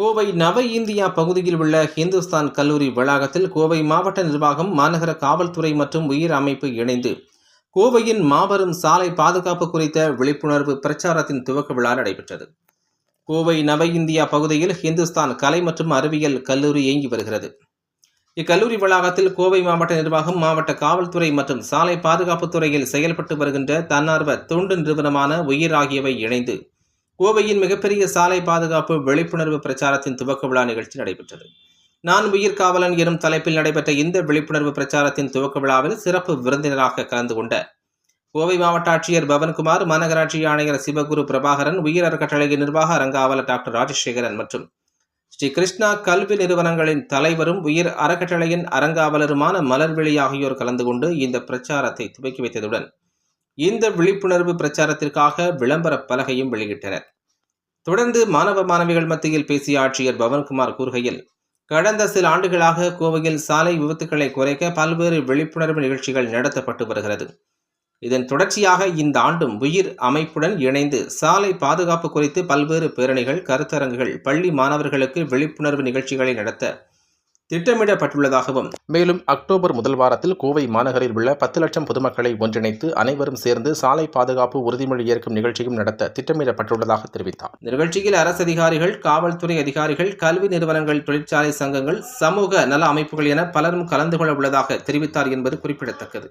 கோவை நவ இந்தியா பகுதியில் உள்ள ஹிந்துஸ்தான் கல்லூரி வளாகத்தில் கோவை மாவட்ட நிர்வாகம் மாநகர காவல்துறை மற்றும் உயிர் அமைப்பு இணைந்து கோவையின் மாபெரும் சாலை பாதுகாப்பு குறித்த விழிப்புணர்வு பிரச்சாரத்தின் துவக்க விழா நடைபெற்றது. கோவை நவ இந்தியா பகுதியில் ஹிந்துஸ்தான் கலை மற்றும் அறிவியல் கல்லூரி இயங்கி வருகிறது. இக்கல்லூரி வளாகத்தில் கோவை மாவட்ட நிர்வாகம் மாவட்ட காவல்துறை மற்றும் சாலை பாதுகாப்புத் துறையில் செயல்பட்டு வருகின்ற தன்னார்வ தொண்டு நிறுவனமான உயிர் ஆகியவை இணைந்து கோவையின் மிகப்பெரிய சாலை பாதுகாப்பு விழிப்புணர்வு பிரச்சாரத்தின் துவக்க விழா நிகழ்ச்சி நடைபெற்றது. நான் உயிர் காவலன் எனும் தலைப்பில் நடைபெற்ற இந்த விழிப்புணர்வு பிரச்சாரத்தின் துவக்க விழாவில் சிறப்பு விருந்தினராக கலந்து கொண்ட கோவை மாவட்ட ஆட்சியர் பவன்குமார் மாநகராட்சி ஆணையர் சிவகுரு பிரபாகரன் உயிர் அறக்கட்டளையின் நிர்வாக அரங்காவலர் டாக்டர் ராஜசேகரன் மற்றும் ஸ்ரீ கிருஷ்ணா கல்வி நிறுவனங்களின் தலைவரும் உயிர் அறக்கட்டளையின் அரங்காவலருமான மலர்விழி ஆகியோர் கலந்து கொண்டு இந்த பிரச்சாரத்தை துவக்கி வைத்ததுடன் இந்த விழிப்புணர்வு பிரச்சாரத்திற்காக விளம்பர பலகையும் வெளியிட்டனர். தொடர்ந்து மாணவ மாணவிகள் மத்தியில் பேசிய ஆட்சியர் பவன்குமார் கூறுகையில் கடந்த சில ஆண்டுகளாக கோவையில் சாலை விபத்துக்களை குறைக்க பல்வேறு விழிப்புணர்வு நிகழ்ச்சிகள் நடத்தப்பட்டு வருகிறது. இதன் தொடர்ச்சியாக இந்த ஆண்டும் உயிர் அமைப்புடன் இணைந்து சாலை பாதுகாப்பு குறித்து பல்வேறு பேரணிகள் கருத்தரங்குகள் பள்ளி மாணவர்களுக்கு விழிப்புணர்வு நிகழ்ச்சிகளை நடத்த திட்டமிடப்பட்டுள்ளதாகவும் மேலும் அக்டோபர் முதல் வாரத்தில் கோவை மாநகரில் உள்ள பத்து லட்சம் பொதுமக்களை ஒன்றிணைத்து அனைவரும் சேர்ந்து சாலை பாதுகாப்பு உறுதிமொழி ஏற்கும் நிகழ்ச்சியும் நடத்த திட்டமிடப்பட்டுள்ளதாக தெரிவித்தார். நிகழ்ச்சியில் அரசு அதிகாரிகள் காவல்துறை அதிகாரிகள் கல்வி நிறுவனங்கள் தொழிற்சாலை சங்கங்கள் சமூக நல அமைப்புகள் என பலரும் கலந்து கொள்ள உள்ளதாக தெரிவித்தார் என்பது குறிப்பிடத்தக்கது.